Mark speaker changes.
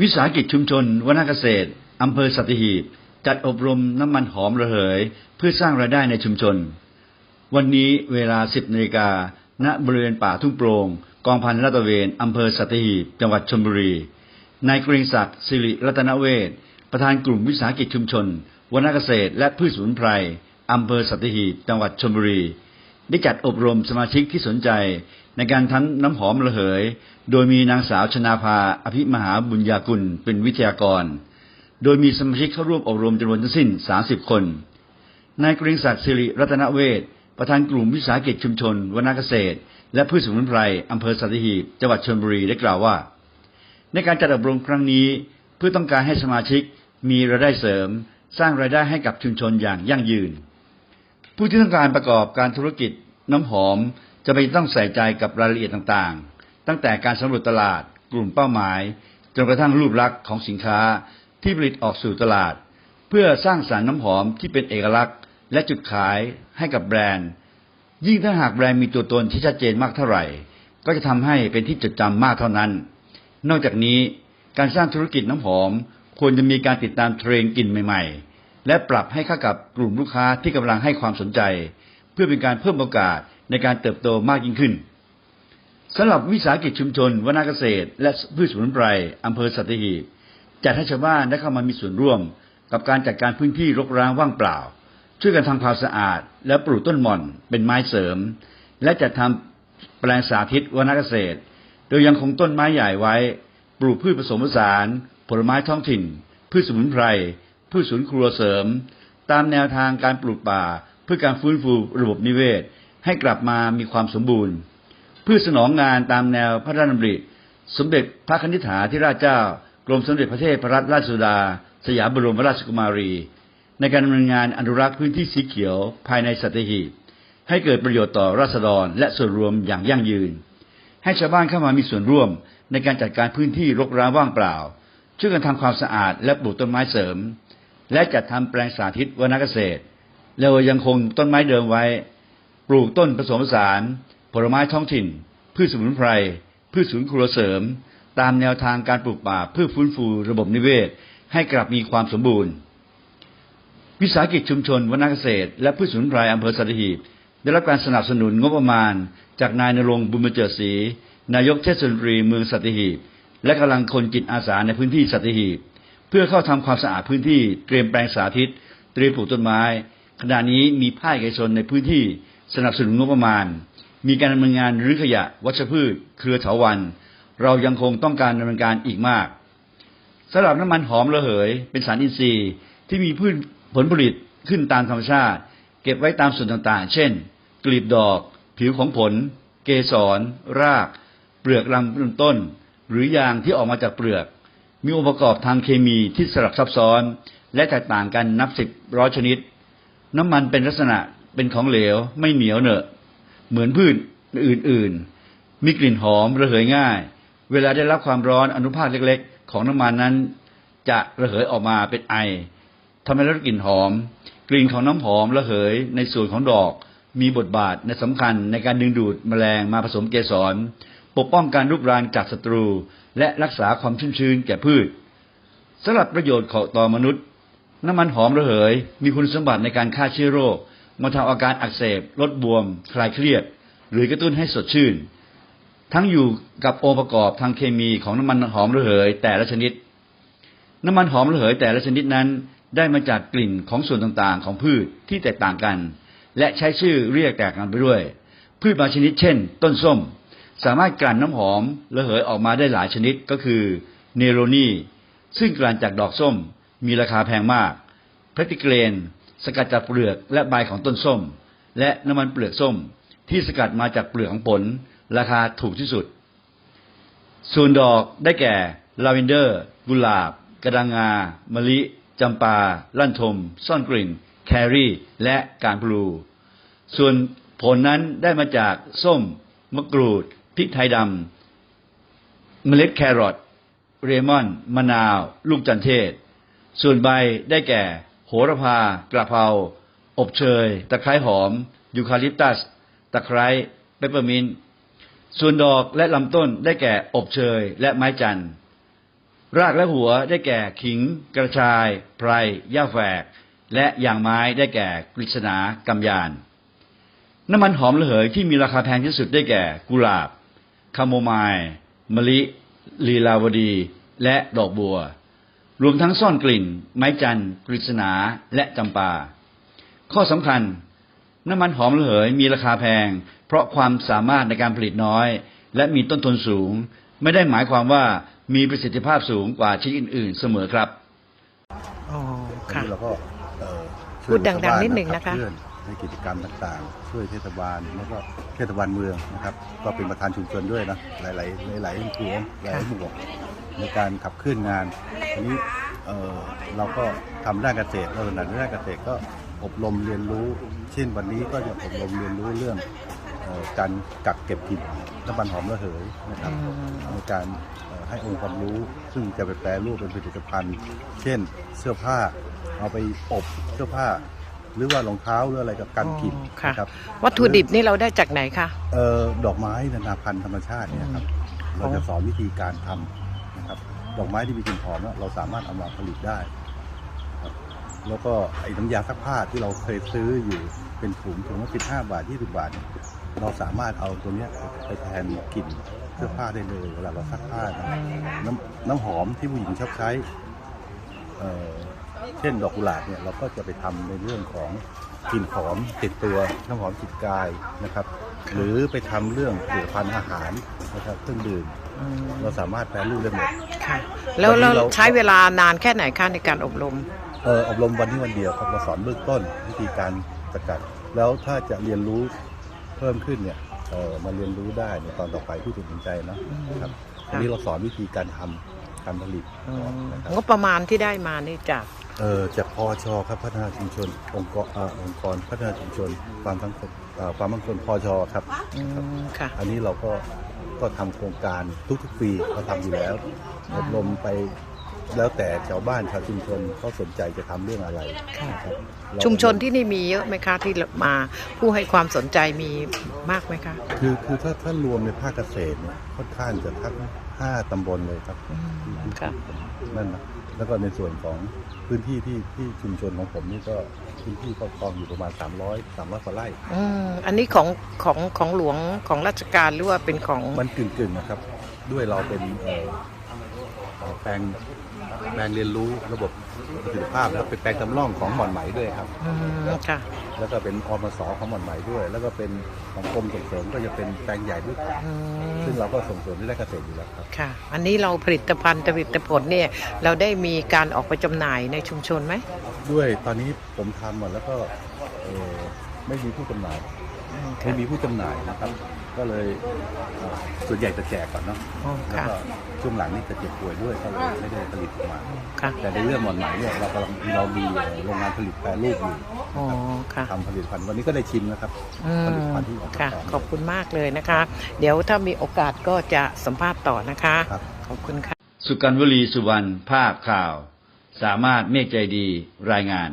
Speaker 1: วิสาหกิจชุมชนวนเกษตรอำเภอสัตหีบ จัดอบรมน้ำมันหอมระเหย เพื่อสร้างรายได้ในชุมชน วันนี้เวลา 10นาฬิกาณบริเวณป่าทุ่งโปร่งกองพันลาดตเวนอำเภอสัตหีบ จังหวัดชลบุรี นายเกรีงศักดิ์สิริรัตนเวชประธานกลุ่มวิสาหกิจชุมชนวนเกษตร และพืชสมุนไพรอำเภอสัตหีบ จังหวัดชลบุรี ได้จัดอบรมสมาชิกที่สนใจ ในการทำน้ำหอมระเหย โดยมีนางสาวชนาภาอภิมหาบุญญากุลเป็นวิทยากร โดยมีสมาชิกเข้าร่วมอบรมจำนวนทั้งสิ้น 30 คน นายเกรียงศักดิ์สิริรัตนเวชประธานกลุ่มวิสาหกิจชุมชนวนเกษตร และพืชสมุนไพรอำเภอสัตหีบจังหวัดชลบุรีได้กล่าวว่า ในการจัดอบรมครั้งนี้ เพื่อต้องการให้สมาชิกมีรายได้เสริม สร้างรายได้ให้กับชุมชนอย่างยั่งยืน ผู้ที่ต้องการประกอบการธุรกิจน้ำหอม จะไม่ต้องใส่ใจกับรายละเอียดต่างๆ ตั้งแต่การสำรวจตลาด กลุ่มเป้าหมาย จนกระทั่งรูปลักษณ์ของสินค้าที่ผลิตออกสู่ตลาด เพื่อสร้างสารรค์น้ำหอมที่เป็นเอกลักษณ์ และจุดขายให้กับแบรนด์ ยิ่งถ้าหากแบรนด์มีตัวตนที่ชัดเจนมากเท่าไหร่ ก็จะทำให้เป็นที่จดจำมากเท่านั้น นอกจากนี้การสร้างธุรกิจน้ำหอม ควรจะมีการติดตามเทรนด์กลิ่นใหม่ ๆ และปรับให้เข้ากับกลุ่มลูกค้าที่กำลังให้ความสนใจ เพื่อเป็นการเพิ่มโอกาส ในการเติบโตมากยิ่งขึ้นสำหรับวิสาหกิจชุมชนวนาเกษตร และพืชสมุนไพรอำเภอสัตหีบจัดให้ชาวบ้านได้เข้ามามีส่วนร่วม กับการจัดการพื้นที่รกร้างว่างเปล่า ช่วยกันทำความสะอาด และปลูกต้นหม่อนเป็นไม้เสริม และจัดทำแปลงสาธิตวนาเกษตร โดยยังคงต้นไม้ใหญ่ไว้ ปลูกพืชผสมผสาน ผลไม้ท้องถิ่น พืชสมุนไพร พืชสวนครัวเสริม ตามแนวทางการปลูกป่า เพื่อการฟื้นฟูระบบนิเวศ ให้กลับมามีความสมบูรณ์ เพื่อสนองงานตามแนวพระราชดำริสมเด็จพระคณิษฐาธิราชเจ้ากรมสมเด็จพระเทพรัตนราชสุดา สยามบรมราชกุมารี ในการดำเนินงานอนุรักษ์พื้นที่สีเขียวภายในสัตหีบให้เกิดประโยชน์ต่อราษฎรและส่วนรวมอย่างยั่งยืน ให้ชาวบ้านเข้ามามีส่วนร่วมในการจัดการพื้นที่รกร้างว่างเปล่า ช่วยกันทำความสะอาดและปลูกต้นไม้เสริม และจัดทำแปลงสาธิตวนเกษตร แล้วยังคงต้นไม้เดิมไว้ ปลูกต้นผสมผสาน ผลไม้ท้องถิ่น พืชสมุนไพร พืชสวนครัวเสริม ตามแนวทางการปลูกป่าเพื่อฟื้นฟูระบบนิเวศ ให้กลับมีความสมบูรณ์ วิสาหกิจชุมชนวนเกษตร และพืชสมุนไพรอำเภอสัตหีบได้รับการสนับสนุนงบประมาณ จากนายนรงบุญมเจิดศรีนายกเทศมนตรีเมืองสัตหีบ และกำลังคนจิตอาสาในพื้นที่สัตหีบ เพื่อเข้าทำความสะอาดพื้นที่เตรียมแปลงสาธิต เตรียมปลูกต้นไม้ ขณะนี้มีภาคเอกชนในพื้นที่ สนับสนุนงบประมาณ มีการดำเนินงานรื้อขยะ วัชพืช เครือเถาวัน เรายังคงต้องการดำเนินการอีกมากสำหรับน้ำมันหอมระเหย เป็นสารอินทรีย์ ที่มีพืชผลผลิตขึ้นตามธรรมชาติ เก็บไว้ตามส่วนต่างๆ เช่น กลีบดอก ผิวของผล เกสร ราก เปลือกลำต้น หรือยางที่ออกมาจากเปลือก มีองค์ประกอบทางเคมีที่สลับซับซ้อน และแตกต่างกันนับสิบร้อยชนิด น้ำมันเป็นลักษณะ เป็นของเหลว ไม่เหนียวเหนอะเหมือนพืชอื่นๆ มีกลิ่นหอมระเหยง่าย เวลาได้รับความร้อนอนุภาคเล็กๆ ของน้ำมันนั้น จะระเหยออกมาเป็นไอทำให้ได้กลิ่นหอม กลิ่นของน้ำหอมระเหยในส่วนของดอก มีบทบาทในสำคัญในการดึงดูดแมลงมาผสมเกสร ปกป้องการรุกรานจากศัตรู และรักษาความชุ่มชื้นแก่พืชสำหรับประโยชน์ของต่อมนุษย์ น้ำมันหอมระเหย มีคุณสมบัติในการฆ่าเชื้อโรค มาทำอาการอักเสบ ลดบวม คลายเครียด หรือกระตุ้นให้สดชื่น ทั้งอยู่กับองค์ประกอบทางเคมีของน้ำมันหอมระเหยแต่ละชนิด น้ำมันหอมระเหยแต่ละชนิดนั้น ได้มาจากกลิ่นของส่วนต่างๆ ของพืชที่แตกต่างกัน และใช้ชื่อเรียกแตกกันไปด้วย พืชบางชนิดเช่น ต้นส้ม สามารถกลั่นน้ำหอมระเหยออกมาได้หลายชนิดก็คือเนโรนีซึ่งกลั่นจากดอกส้มมีราคาแพงมากเพติเกรน สกัดจากเปลือกและใบของต้นส้ม และน้ำมันเปลือกส้ม ที่สกัดมาจากเปลือกของผล ราคาถูกที่สุด ส่วนดอกได้แก่ลาเวนเดอร์ กุหลาบ กระดังงามะลิจำปา ลั่นทม ซ่อนกลิ่น แครี่ และการพลู ส่วนผลนั้นได้มาจากส้ม มะกรูด พริกไทยดำ เมล็ดแครอท เรมอน มะนาว ลูกจันเทศ ส่วนใบได้แก่ โหระพา กระเพรา อบเชย ตะไคร้หอม ยูคาลิปตัส ตะไคร้เปปเปอร์มินต์ส่วนดอกและลำต้นได้แก่อบเชยและไม้จันทร์รากและหัวได้แก่ขิง กระชาย ไพรหญ้าแฝก และอย่างไม้ได้แก่กฤษณากำยาน น้ำมันหอมระเหยที่มีราคาแพงที่สุดได้แก่กุหลาบคาโมไมล์มะลิ ลีลาวดี และดอกบัว รวมทั้งซ่อนกลิ่น ไม้จันทร์กฤษณาและจำปา ข้อสำคัญ น้ำมันหอมระเหยมีราคาแพง เพราะความสามารถในการผลิตน้อย และมีต้นทุนสูง ไม่ได้หมายความว่ามีประสิทธิภาพสูงกว่าชนิดอื่น ๆ เสมอครับ
Speaker 2: อ๋อ
Speaker 3: วัน
Speaker 2: ค่ะ
Speaker 3: นี้เราก็เอ่อ
Speaker 2: พูดดังๆนิดหนึ่งนะคะ
Speaker 3: ขับเคลื่อ ในกิจกรรมต่างๆ ช่วยเทศบาลแล้วก็เทศบาลเมืองนะครับ ก็เป็นประธานชุมชนด้วยนะหลาย ๆ หลายๆกลุ่มหลายหมู่ในการขับเคลื่อนงานทีนี้เออเราก็ทำด้านเกษตรเราถนัดด้านเกษตรก็อบรมเรียนรู้ เช่นวันนี้ก็จะอบรมเรียนรู้เรื่องการกักเก็บกลิ่นน้ำมันหอมระเหยนะครับในการให้องค์ความรู้ ซึ่งจะไปแปรรูปเป็นผลิตภัณฑ์ เช่นเสื้อผ้าเอาไปอบเสื้อผ้า หรือว่ารองเท้าหรืออะไรกับการกลิ่น
Speaker 2: อ๋อค่ะ
Speaker 3: นะครับ
Speaker 2: วัตถุดิบนี่เราได้จากไหนคะ
Speaker 3: เอ่อดอกไม้นานาพันธุ์ธรรมชาติเนี่ยครับ
Speaker 2: อืม
Speaker 3: เราจะสอนวิธีการทำนะครับ ดอกไม้ที่มีกลิ่นหอมเนี่ยเราสามารถเอามาผลิตได้ครับแล้วก็ไอ้น้ำยาซักผ้าที่เราเคยซื้ออยู่เป็นถุงถุงละสิบห้าบาทยี่สิบาทเนี่ยเราสามารถเอาตัวเนี้ยไปแทนกลิ่นเสื้อผ้าได้เลยเวลาเราซักผ้านะ น้ำน้ำหอมที่ผู้หญิงชอบใช้เอ่อ เช่นดอกกุหลาบเนี่ยเราก็จะไปทำในเรื่องของกลิ่นหอมติดตัวน้ำหอมติดกายนะครับ หรือไปทำเรื่องผลิตภัณฑ์อาหารนะครับเครื่องดื่ม
Speaker 2: อืม
Speaker 3: เราสามารถแปรรูปได้หมด
Speaker 2: ค่ะแล้ว
Speaker 3: วันนี้
Speaker 2: เรา
Speaker 3: เรา
Speaker 2: ใช้เวลานานแค่ไหนคะในการอบรม
Speaker 3: เอออบรมวันนี้วันเดียวครับเราสอนเบื้องต้นวิธีการสกัด แล้วถ้าจะเรียนรู้เพิ่มขึ้นเนี่ยเออมาเรียนรู้ได้ในตอนต่อไปที่สนใจเนอะนะครับ
Speaker 2: ค่ะ
Speaker 3: วันนี้เราสอนวิธีการทำการผลิต
Speaker 2: อืม
Speaker 3: นะครับ
Speaker 2: งบประมาณที่ได้มานี่จาก
Speaker 3: เออ จากพอชครับพัฒนาชุมชน องค์กรเอ่อองค์กรพัฒนาชุมชน ความสังคมเอ่อความมั่นคงพอชครับ
Speaker 2: อืมค่ะ
Speaker 3: อันนี้เราก็ก็ทำโครงการทุกๆปีเราทำอยู่แล้วอบรมไป แล้วแต่ชาวบ้านชาวชุมชนเขาสนใจจะทำเรื่องอะไร
Speaker 2: ค่ะ
Speaker 3: นะครับเรา
Speaker 2: ชุมชนที่นี่มีเยอะไหมคะที่มา ผู้ให้ความสนใจมีมากไหมคะ
Speaker 3: คือคือถ้าถ้ารวมในภาคเกษตรเนี่ยค่อนข้างจะทั้งห้าตำบลเลยครับ
Speaker 2: อืมค่ะ
Speaker 3: นั่นนะแล้วก็ในส่วนของพื้นที่ที่ที่ชุมชนของผมนี่ก็พื้นที่ครอบครองอยู่ประมาณ 300 300กว่าไร่
Speaker 2: อืมอันนี้ของของของหลวงของราชการหรือว่าเป็นของ
Speaker 3: มันกึ่งกึ่งๆนะครับ ด้วยเราเป็นเอ่อเอ่อแปลง แปลงเรียนรู้ระบบประสิทธิภาพแล้วเป็นแปลงจำลองของหม่อนไหมด้วยครับ
Speaker 2: อืมค่ะ
Speaker 3: แล้วก็เป็นอมสของหม่อนไหมด้วย แล้วก็เป็นของกรมส่งเสริมก็จะเป็นแปลงใหญ่ด้วย
Speaker 2: อืม
Speaker 3: ซึ่งเราก็ส่งเสริมในด้านเกษตรอยู่แล้วครับ
Speaker 2: ค่ะ อันนี้เราผลิตภัณฑ์ผลิตผลเนี่ย เราได้มีการออกไปจำหน่ายในชุมชนไหม
Speaker 3: ด้วยตอนนี้ผมทำหมดแล้วก็เอ่อไม่มีผู้จำหน่าย
Speaker 2: อืม
Speaker 3: ไม่
Speaker 2: ค่ะ
Speaker 3: มีผู้จำหน่ายนะครับ ก็เลยเอ่อส่วนใหญ่จะแจกก่อนเนาะ
Speaker 2: อ๋อ
Speaker 3: แล้ว
Speaker 2: ค่ะ
Speaker 3: ก็ช่วงหลังนี่จะเจ็บป่วยด้วยก็เลยไม่ได้ผลิตออกมา
Speaker 2: ค่ะ
Speaker 3: แต่ในเรื่องหมอนไหมเนี่ยเรากำลังเรามีเอ่อโรงงานผลิตแปรรูปอยู่
Speaker 2: อ๋อค่ะ
Speaker 3: ทำผลิตภัณฑ์วันนี้ก็ได้ชิมนะครับ
Speaker 2: อื
Speaker 3: ผลิต
Speaker 2: ม
Speaker 3: ภัณฑ์ที่ออกมา
Speaker 2: ค่ะ
Speaker 3: ก่อน
Speaker 2: ขอบคุณมากเลยนะคะ เดี๋ยวถ้ามีโอกาสก็จะสัมภาษณ์ต่อนะคะ
Speaker 3: ครับ
Speaker 2: ขอบคุณค่ะ
Speaker 1: สุกันวลีสุวรรณภาพข่าว สามารถเมฆใจดีรายงาน